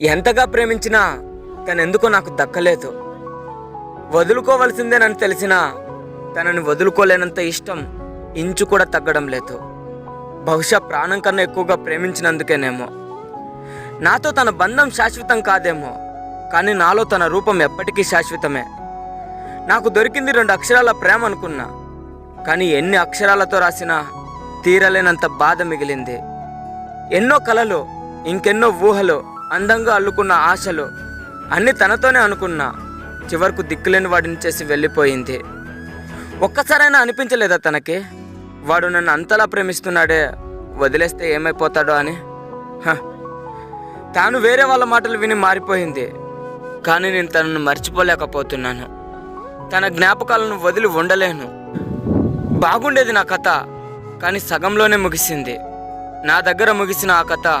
ఎంతగా ప్రేమించినా తనెందుకో నాకు దక్కలేదు. వదులుకోవలసిందేనని తెలిసినా తనని వదులుకోలేనంత ఇష్టం ఇంచు కూడా తగ్గడం లేదు. బహుశా ప్రాణం కన్నా ఎక్కువగా ప్రేమించినందుకేనేమో. నాతో తన బంధం శాశ్వతం కాదేమో కానీ నాలో తన రూపం ఎప్పటికీ శాశ్వతమే. నాకు దొరికింది రెండు అక్షరాల ప్రేమ అనుకున్నా కానీ ఎన్ని అక్షరాలతో రాసినా తీరలేనంత బాధ మిగిలింది. ఎన్నో కలలు ఇంకెన్నో ఊహలు అందంగా అల్లుకున్న ఆశలు అన్ని తనతోనే అనుకున్నా చివరకు దిక్కులేని వాడిని చేసి వెళ్ళిపోయింది. ఒక్కసారైనా అనిపించలేదా తనకి? వాడు నన్ను అంతలా ప్రేమిస్తున్నాడే వదిలేస్తే ఏమైపోతాడో అని? హ. తాను వేరే వాళ్ళ మాటలు విని మారిపోయింది. కానీ నేను తనను మర్చిపోలేకపోతున్నాను. తన జ్ఞాపకాలను వదిలి ఉండలేను. బాగుండేది నా కథ కానీ సగంలోనే ముగిసింది. నా దగ్గర ముగిసిన ఆ కథ